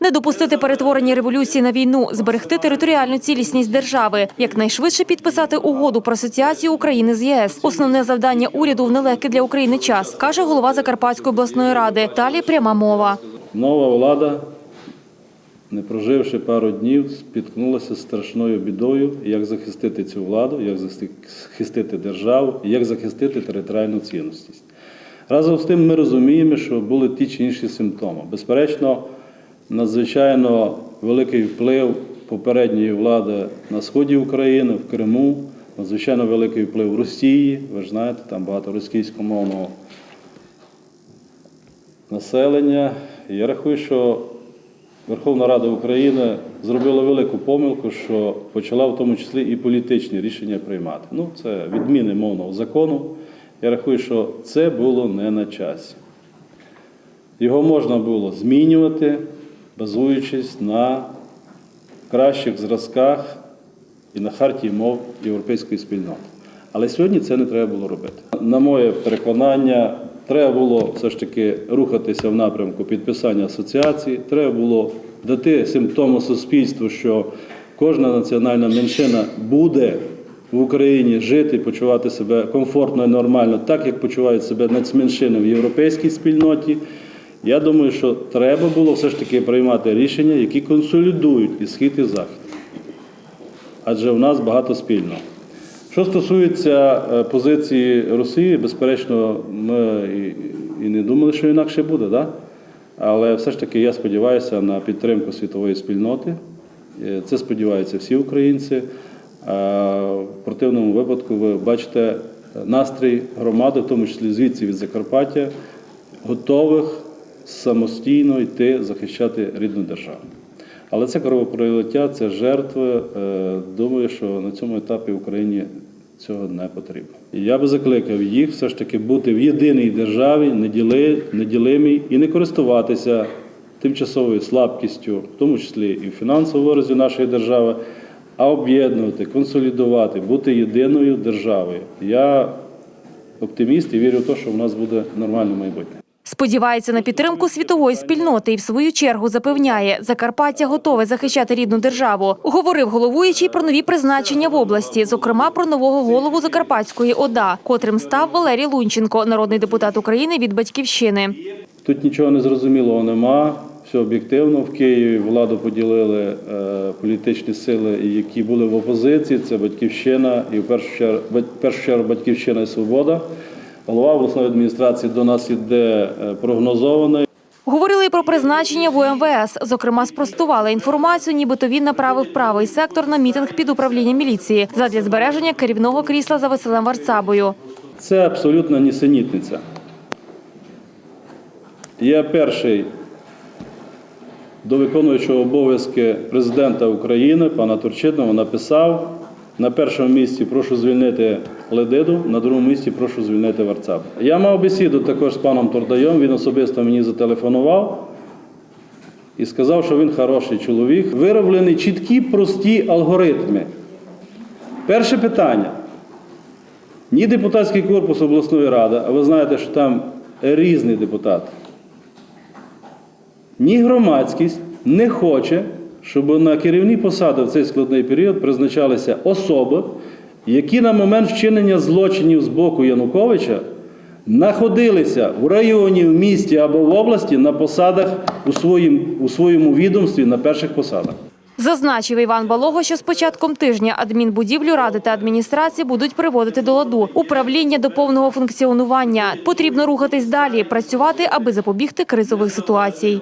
Не допустити перетворення революції на війну, зберегти територіальну цілісність держави, якнайшвидше підписати угоду про асоціацію України з ЄС. Основне завдання уряду в нелегкий для України час, каже голова Закарпатської обласної ради. Далі пряма мова. Нова влада, не проживши пару днів, спіткнулася з страшною бідою, як захистити цю владу, як захистити державу, як захистити територіальну цінності. Разом з тим ми розуміємо, що були ті чи інші симптоми. Безперечно, надзвичайно великий вплив попередньої влади на сході України, в Криму, надзвичайно великий вплив Росії. Ви ж знаєте, там багато російськомовного населення. Я рахую, що Верховна Рада України зробила велику помилку, що почала в тому числі і політичні рішення приймати. Ну, це відміни мовного закону. Я рахую, що це було не на часі. Його можна було змінювати, базуючись на кращих зразках і на хартії мов європейської спільноти. Але сьогодні це не треба було робити. На моє переконання, треба було все ж таки рухатися в напрямку підписання асоціації. Треба було дати симптому суспільству, що кожна національна меншина буде в Україні жити, почувати себе комфортно і нормально, так як почувають себе нацменшини в європейській спільноті. Я думаю, що треба було все ж таки приймати рішення, які консолідують і схід, і захід. Адже в нас багато спільного. Що стосується е, позиції Росії, безперечно, ми і, не думали, що інакше буде, да? але все ж таки я сподіваюся на підтримку світової спільноти. Е, Це сподіваються всі українці. В противному випадку ви бачите настрій громади, в тому числі звідси від Закарпаття, готових самостійно йти захищати рідну державу. Але це кровопролиття, це жертви. Е, Думаю, що на цьому етапі Україні цього не потрібно. Я би закликав їх все ж таки бути в єдиній державі, неділимій і не користуватися тимчасовою слабкістю, в тому числі і в фінансовому виразі нашої держави, а об'єднувати, консолідувати, бути єдиною державою. Я оптиміст і вірю в те, що в нас буде нормальне майбутнє. Сподівається на підтримку світової спільноти і в свою чергу запевняє, Закарпаття готове захищати рідну державу. Говорив головуючий про нові призначення в області, зокрема про нового голову Закарпатської ОДА, котрим став Валерій Лунченко, народний депутат України від батьківщини. Тут нічого незрозумілого нема. Все об'єктивно. В Києві владу поділили е, політичні сили, які були в опозиції. Це батьківщина і в першу чергу, першу чергу батьківщина і свобода. Голова обласної адміністрації до нас іде е, прогнозований. Говорили і про призначення в УМВС. Зокрема, спростували інформацію, нібито він направив правий сектор на мітинг під управління міліції задля збереження керівного крісла за Василем Варцабою. Це абсолютна нісенітниця. Я перший до виконуючого обов'язки президента України, пана Турчинова, написав на першому місці прошу звільнити Ледиду, на другому місці прошу звільнити Варцабу. Я мав бесіду також з паном Турдаєм, він особисто мені зателефонував і сказав, що він хороший чоловік. Вироблені чіткі, прості алгоритми. Перше питання. Ні депутатський корпус обласної ради, а ви знаєте, що там різні депутати, ні громадськість не хоче, щоб на керівні посади в цей складний період призначалися особи, які на момент вчинення злочинів з боку Януковича знаходилися в районі, в місті або в області на посадах у, своїм, у своєму відомстві на перших посадах. Зазначив Іван Балого, що з початком тижня адмінбудівлю ради та адміністрації будуть приводити до ладу. Управління до повного функціонування. Потрібно рухатись далі, працювати, аби запобігти кризових ситуацій.